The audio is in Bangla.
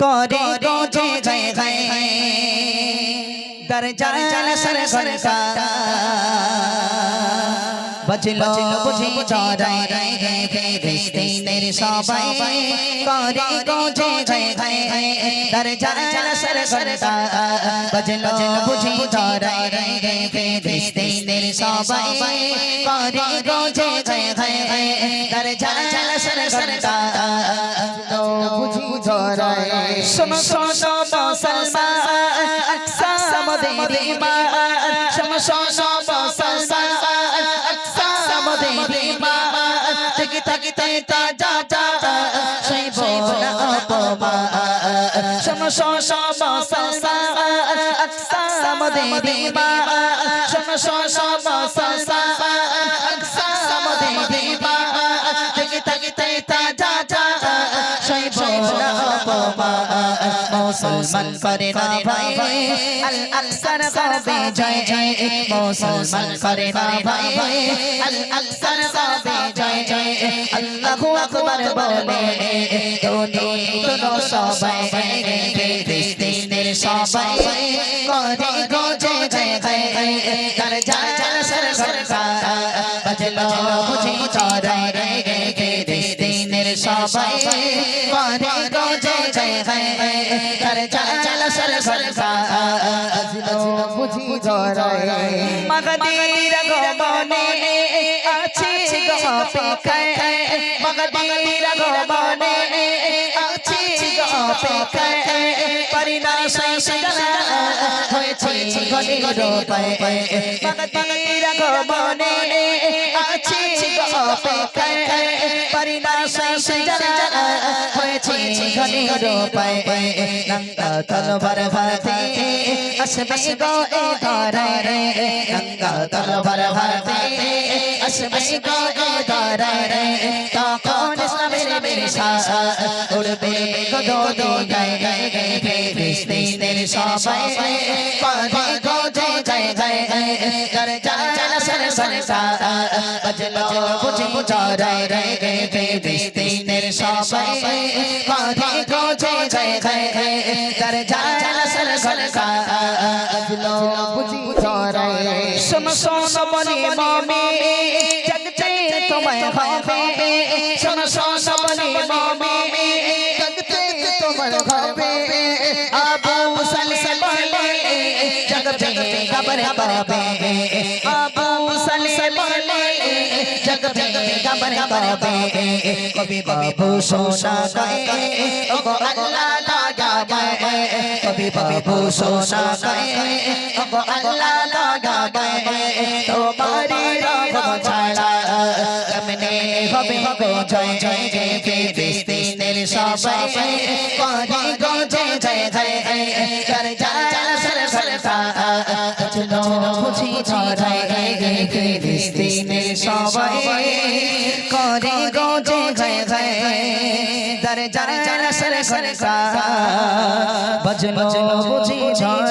করে গোজে জয় জয় দরজা সর সর কা বজলো বুঝি চরাই ফিরিস্তিনের সবাই করে গোজে জয় জয় দরজা সর সর কা বজলো বুঝি চরাই ফিরিস্তিনের সবাই করে গোজে জয় জয় সর সর কা বুঝি ধরায় শোনো শোনো মুসলমান আকসা মদিনা শোনো শোনো মুসলমান আকসা মদিনা থেকে থেকে তা যা যা সেই বোনা অপমা শোনো শোনো মুসলমান আকসা মদিনা শোনো শোনো মুসলমান বোনা অপমা মুসলমান করে না ভাই। আল আকসার কবে জয় জয় মুসলমান করে না ভাই আল আকসার কবে জয় জয় আল্লাহু আকবার বলে দুনিয়া সবাই ফিলিস্তিনের সবাই করে গজে জয় জয় তার যা সর সর বাজলো বুঝি চরাই রে ফিলিস্তিনের সবাই করে গজে জয় জয় তার যা সর সর বুঝি ধরায় মগদির গোবনে আছে গো অপেক্ষায় মগদির গোবনে আছে গো অপেক্ষায় পরিণাম সৈসদনা হয়েছে গনি রূপায় মগদির গোবনে আছে গো অপেক্ষায় পরিণাম সৈসদনা হয়েছে গনি রূপায় নঙ্গা তলবার ভাতে আসবে গো এ সবাই গো জয় জয় জয় কর জাল সর সর সা বজলো বুঝি বুঝারায় রে ফিলিস্তিনের সবাই পারে গো জয় জয় জয় কর জাল সর সর সা বুঝি ধরায় শোনো শোনো বলি মামি জগতে তোমায় হবে শোনো শোনো বলি মামি জগতে খবর পাবে আবু সালে বলে জগতে খবর পাবে কবি বাবু সোনা গায়ে ও গো আল্লাহ লাগা গায়ে কবি বাবু সোনা গায়ে ও গো আল্লাহ লাগা গায়ে তোমারি রব ছাড়া কেমনে হবে গো জয় জয় জয় ফিলিস্তিনের সবাই পারি গো জয় জয় জয় কর যা ফিলিস্তিনের সবাই করে গো জয় জয় জয় দর যা সা বজলো বুঝি ছড়াই